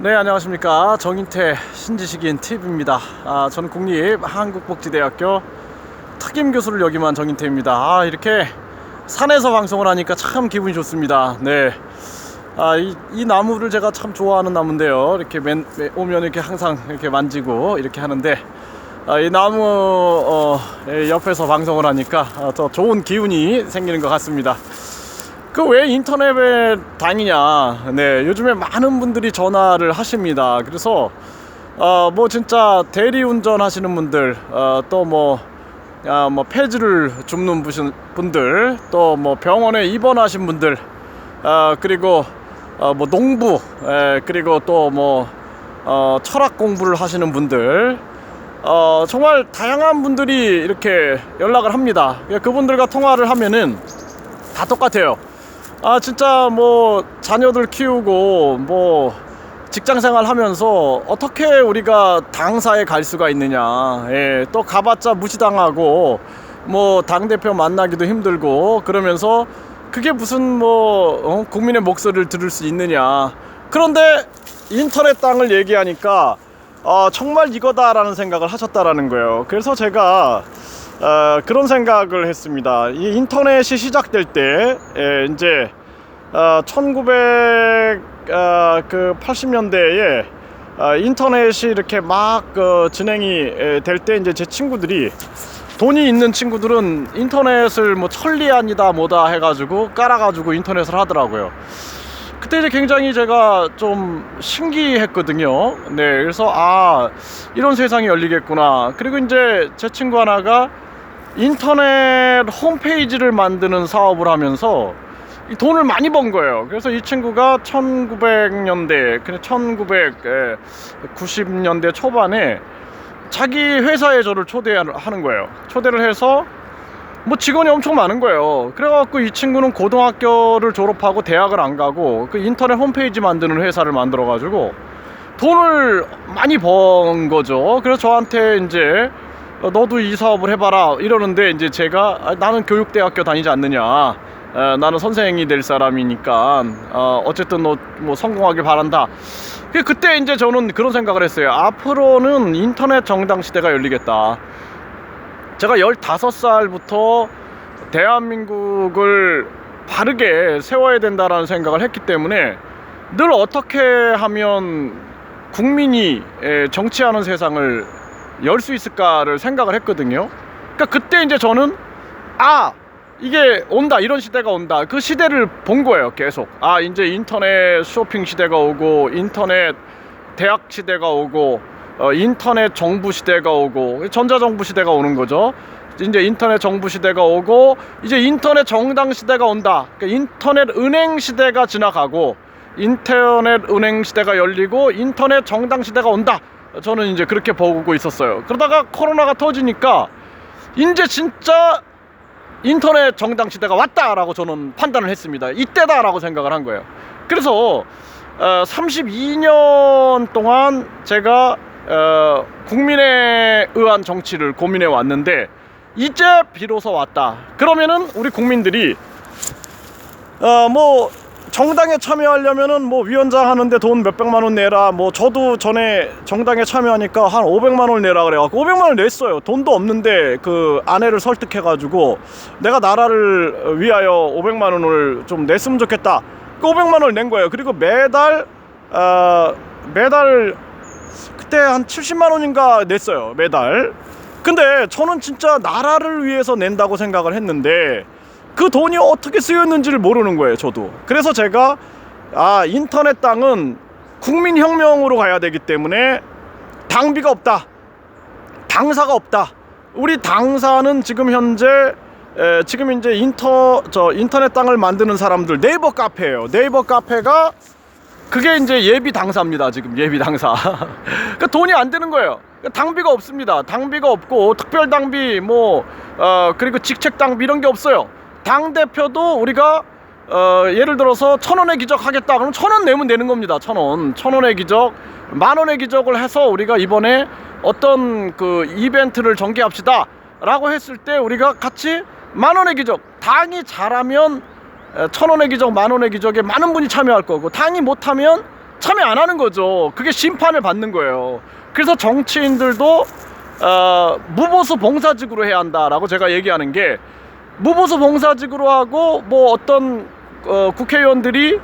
네 안녕하십니까. 정인태 신지식인 TV입니다. 아, 저는 국립 한국복지대학교 특임 교수를 역임한 정인태입니다. 아 이렇게 산에서 방송을 하니까 참 기분이 좋습니다. 네. 아, 이, 이 나무를 제가 참 좋아하는 나무인데요. 이렇게 맨, 맨- 오면 이렇게 항상 이렇게 만지고 이렇게 하는데 아, 이 나무 어, 예, 옆에서 방송을 하니까 아, 더 좋은 기운이 생기는 것 같습니다 그 왜 인터넷에 다니냐. 네, 요즘에 많은 분들이 전화를 하십니다. 그래서 어, 뭐 진짜 대리 운전 하시는 분들, 어, 또뭐 아, 뭐 폐지를 줍는 분들, 또 뭐 병원에 입원하신 분들, 어, 그리고 어, 뭐 농부, 에, 그리고 또뭐 어, 철학 공부를 하시는 분들, 어, 정말 다양한 분들이 이렇게 연락을 합니다. 그분들과 통화를 하면은 다 똑같아요. 아 진짜 뭐 자녀들 키우고 뭐 직장 생활 하면서 어떻게 우리가 당사에 갈 수가 있느냐. 예, 또 가봤자 무시당하고 뭐 당대표 만나기도 힘들고 그러면서 그게 무슨 뭐 어, 국민의 목소리를 들을 수 있느냐. 그런데 인터넷 땅을 얘기하니까 어, 정말 이거다라는 생각을 하셨다라는 거예요. 그래서 제가 어, 그런 생각을 했습니다. 이 인터넷이 시작될 때 예, 이제 어, 1980년대에 어, 인터넷이 이렇게 막 그, 진행이 될 때 이제 제 친구들이 돈이 있는 친구들은 인터넷을 뭐 천리안이다 뭐다 해가지고 깔아가지고 인터넷을 하더라고요. 그때 이제 굉장히 제가 좀 신기했거든요. 네, 그래서 아 이런 세상이 열리겠구나. 그리고 이제 제 친구 하나가 인터넷 홈페이지를 만드는 사업을 하면서 이 돈을 많이 번 거예요. 그래서 이 친구가 1900년대, 그냥 1990년대 초반에 자기 회사에 저를 초대하는 거예요. 초대를 해서 뭐 직원이 엄청 많은 거예요. 그래갖고 이 친구는 고등학교를 졸업하고 대학을 안 가고 그 인터넷 홈페이지 만드는 회사를 만들어가지고 돈을 많이 번 거죠. 그래서 저한테 이제 어, 너도 이 사업을 해봐라 이러는데 이제 제가 아, 나는 교육대학교 다니지 않느냐. 어, 나는 선생이 될 사람이니까 어, 어쨌든 너 뭐 성공하길 바란다. 그- 그때 이제 저는 그런 생각을 했어요. 앞으로는 인터넷 정당 시대가 열리겠다. 제가 15살부터 대한민국을 바르게 세워야 된다라는 생각을 했기 때문에 늘 어떻게 하면 국민이 에, 정치하는 세상을 열 수 있을까를 생각을 했거든요. 그러니까 그때 이제 저는 아 이게 온다 이런 시대가 온다 그 시대를 본 거예요 계속 아 이제 인터넷 쇼핑 시대가 오고 인터넷 대학 시대가 오고 어, 인터넷 정부 시대가 오고 전자정부 시대가 오는 거죠. 이제 인터넷 정부 시대가 오고 이제 인터넷 정당 시대가 온다. 그러니까 인터넷 은행 시대가 지나가고 인터넷 은행 시대가 열리고 인터넷 정당 시대가 온다. 저는 이제 그렇게 보고 있었어요. 그러다가 코로나가 터지니까 이제 진짜 인터넷 정당 시대가 왔다라고 저는 판단을 했습니다. 이때다라고 생각을 한 거예요. 그래서 어, 32년 동안 제가 어, 국민에 의한 정치를 고민해 왔는데 이제 비로소 왔다. 그러면은 우리 국민들이 어, 뭐 정당에 참여하려면은 뭐 위원장 하는데 돈 몇백만 원 내라. 뭐 저도 전에 정당에 참여하니까 한 500만 원 내라 그래갖고 500만 원 냈어요. 돈도 없는데 그 아내를 설득해가지고 내가 나라를 위하여 500만 원을 좀 냈으면 좋겠다. 그 500만 원을 낸 거예요. 그리고 매달 어, 매달 그때 한 70만 원인가 냈어요. 매달. 근데 저는 진짜 나라를 위해서 낸다고 생각을 했는데 그 돈이 어떻게 쓰였는지를 모르는 거예요, 저도. 그래서 제가 아, 인터넷 땅은 국민혁명으로 가야 되기 때문에 당비가 없다. 당사가 없다. 우리 당사는 지금 현재 에, 지금 이제 인터 저 인터넷 땅을 만드는 사람들 네이버 카페예요. 네이버 카페가 그게 이제 예비 당사입니다. 지금 예비 당사. 그 돈이 안 되는 거예요. 그러니까 당비가 없습니다. 당비가 없고 특별 당비 뭐 어, 그리고 직책 당비 이런 게 없어요. 당 대표도 우리가 어, 예를 들어서 천 원의 기적 하겠다 그럼 천원 내면 되는 겁니다. 천 원, 천 원의 기적, 만 원의 기적을 해서 우리가 이번에 어떤 그 이벤트를 전개합시다 라고 했을 때 우리가 같이 만 원의 기적 당이 잘하면 에, 천 원의 기적, 만 원의 기적에 많은 분이 참여할 거고 당이 못하면 참여 안 하는 거죠. 그게 심판을 받는 거예요. 그래서 정치인들도 어, 무보수 봉사직으로 해야 한다라고 제가 얘기하는 게 무보수 봉사직으로 하고 뭐 어떤 어, 국회의원들이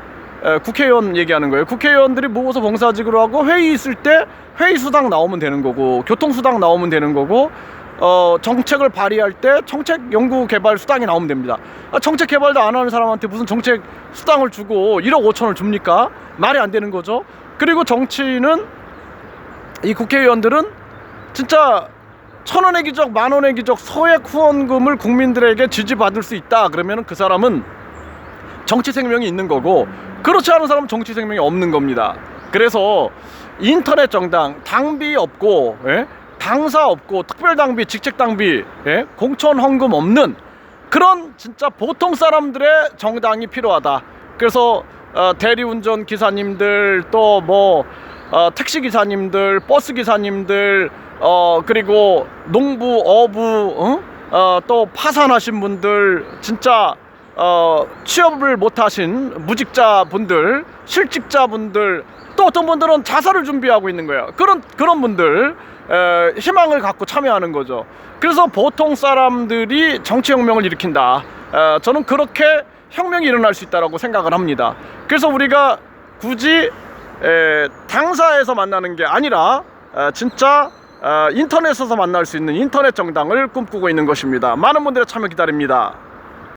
에, 국회의원 얘기하는 거예요. 국회의원들이 무보수 봉사직으로 하고 회의 있을 때 회의 수당 나오면 되는 거고 교통 수당 나오면 되는 거고 어, 정책을 발의할 때 정책 연구 개발 수당이 나오면 됩니다. 아, 정책 개발도 안 하는 사람한테 무슨 정책 수당을 주고 1억 5천을 줍니까? 말이 안 되는 거죠. 그리고 정치인은 이 국회의원들은 진짜 천 원의 기적, 만 원의 기적 소액 후원금을 국민들에게 지지받을 수 있다. 그러면 그 사람은 정치 생명이 있는 거고 그렇지 않은 사람은 정치 생명이 없는 겁니다. 그래서 인터넷 정당 당비 없고 예? 당사 없고 특별 당비, 직책 당비, 예? 공천 헌금 없는 그런 진짜 보통 사람들의 정당이 필요하다. 그래서 어, 대리운전 기사님들 또뭐 어, 택시 기사님들, 버스 기사님들, 어 그리고 농부, 어부, 어? 어, 또 파산하신 분들 진짜 어, 취업을 못하신 무직자 분들, 실직자 분들, 또 어떤 분들은 자살을 준비하고 있는 거예요. 그런 그런 분들 에, 희망을 갖고 참여하는 거죠. 그래서 보통 사람들이 정치 혁명을 일으킨다. 에, 저는 그렇게 혁명이 일어날 수 있다라고 생각을 합니다. 그래서 우리가 굳이 에, 당사에서 만나는 게 아니라 에, 진짜 어, 인터넷에서 만날 수 있는 인터넷 정당을 꿈꾸고 있는 것입니다. 많은 분들의 참여 기다립니다.